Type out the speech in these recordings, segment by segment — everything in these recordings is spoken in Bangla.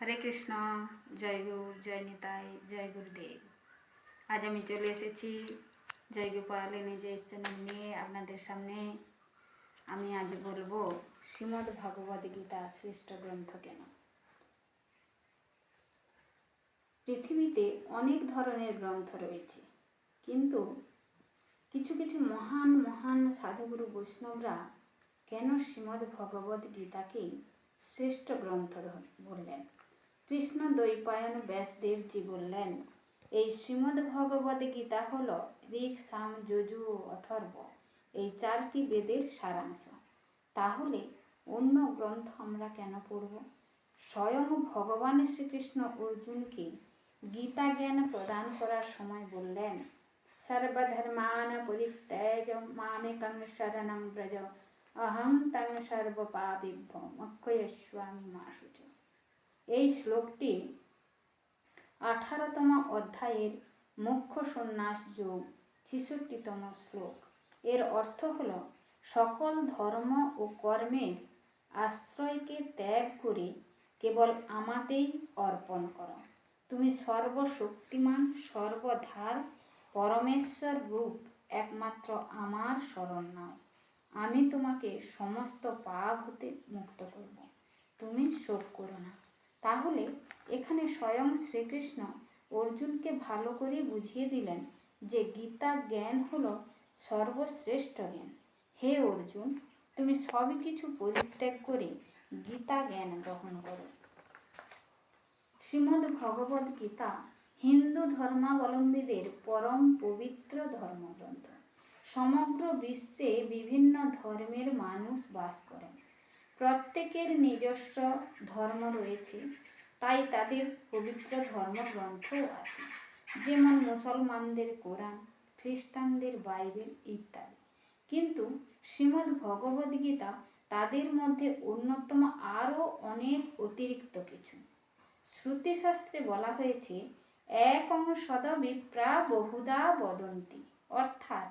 হরে কৃষ্ণ, জয় গৌর, জয় নিতাই, জয় গুরুদেব। আজ আমি চলে এসেছি জয় গোপাল নিজে চ্যানেল নিয়ে আপনাদের সামনে। আমি আজ বলব শ্রীমদ্ ভগবদ গীতা শ্রেষ্ঠ গ্রন্থ কেন? পৃথিবীতে অনেক ধরনের গ্রন্থ রয়েছে, কিন্তু কিছু কিছু মহান মহান সাধুগুরু বৈষ্ণবরা কেন শ্রীমদ্ ভগবদ গীতাকেই শ্রেষ্ঠ গ্রন্থ বললেন? কৃষ্ণ দ্বৈপায়ন ব্যাসদেবজি বললেন, এই শ্রীমদ্ ভগবদ গীতা হল ঋক, সাম, যজু অথর্ব। এই চারটি বেদের সারাংশ। তাহলে অন্য গ্রন্থ আমরা কেন পড়ব? স্বয়ং ভগবান শ্রীকৃষ্ণ অর্জুনকে গীতা জ্ঞান প্রদান করার সময় বললেন সর্বধর্মান পরিত্যাজ মামেকং শরণং ব্রজ। অহং তং সর্বপাপিভ্য মক্ষয়স্বামী মাসুচ এই শ্লোকটি আঠারোতম অধ্যায়ের মুখ্য সন্ন্যাস যোগ, ছেষট্টিতম শ্লোক। এর অর্থ হল, সকল ধর্ম ও কর্মের আশ্রয়কে ত্যাগ করে কেবল আমাতেই অর্পণ করো। তুমি সর্বশক্তিমান, সর্বধার, পরমেশ্বর রূপ একমাত্র আমার স্মরণ নাও। আমি তোমাকে সমস্ত পাপ হতে মুক্ত করব। তুমি শোক করো না। তাহলে এখানে স্বয়ং শ্রীকৃষ্ণ অর্জুনকে ভালো করে বুঝিয়ে দিলেন যে গীতা জ্ঞান হল সর্বশ্রেষ্ঠ জ্ঞান। হে অর্জুন, তুমি সব কিছু পরিত্যাগ করে গীতা জ্ঞান গ্রহণ করো। শ্রীমদ্ ভগবদ গীতা হিন্দু ধর্মাবলম্বীদের পরম পবিত্র ধর্মগ্রন্থ। সমগ্র বিশ্বে বিভিন্ন ধর্মের মানুষ বাস করেন। প্রত্যেকের নিজস্ব ধর্ম রয়েছে, তাই তাদের পবিত্র ধর্মগ্রন্থও আছে। যেমন মুসলমানদের কোরআন, খ্রিস্টানদের বাইবেল ইত্যাদি। কিন্তু শ্রীমদ্ ভগবদ গীতা তাদের মধ্যে অন্যতম আরও অনেক অতিরিক্ত কিছু। শ্রুতিশাস্ত্রে বলা হয়েছে, এক সদ প্রা বহুদা বদন্তি, অর্থাৎ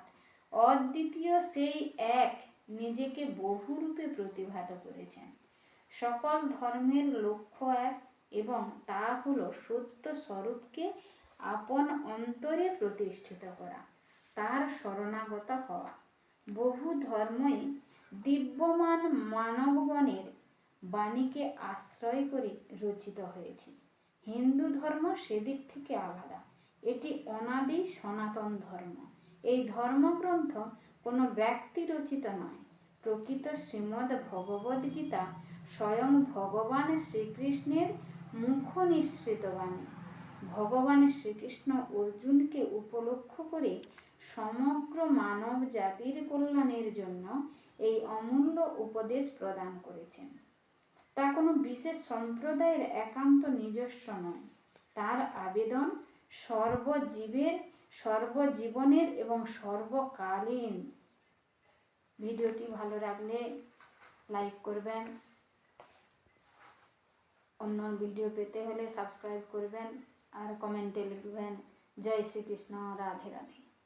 অদ্বিতীয় সেই এক নিজেকে বহুরূপে প্রতিভাত করেছেন। সকল ধর্মের লক্ষ্য এক এবং তা হলো সত্য স্বরূপকে আপন অন্তরে প্রতিষ্ঠিত করা, তার শরণাগত হওয়া। বহু ধর্মই দিব্যমান মানবগণের বাণীকে আশ্রয় করে রচিত হয়েছে। হিন্দু ধর্ম সেদিক থেকে আলাদা। এটি অনাদি সনাতন ধর্ম। এই ধর্মগ্রন্থ কোনো ব্যক্তি রচিত নয়। প্রকৃত শ্রীমদ্ ভগবদ গীতা স্বয়ং ভগবান শ্রীকৃষ্ণের মুখ নিঃসৃত বাণী। ভগবান শ্রীকৃষ্ণ অর্জুনকে উপলক্ষ করে সমগ্র মানব জাতির কল্যাণের জন্য এই অমূল্য উপদেশ প্রদান করেছেন। তা কোনো বিশেষ সম্প্রদায়ের একান্ত নিজস্ব নয়। তার আবেদন সর্বজীবের সর্বজীবনের এবং সর্বকালীন। ভিডিওটি ভালো লাগলে লাইক করবেন। অন্য ভিডিও পেতে হলে সাবস্ক্রাইব করবেন আর কমেন্টে লিখবেন। জয় শ্রীকৃষ্ণ, রাধে রাধে।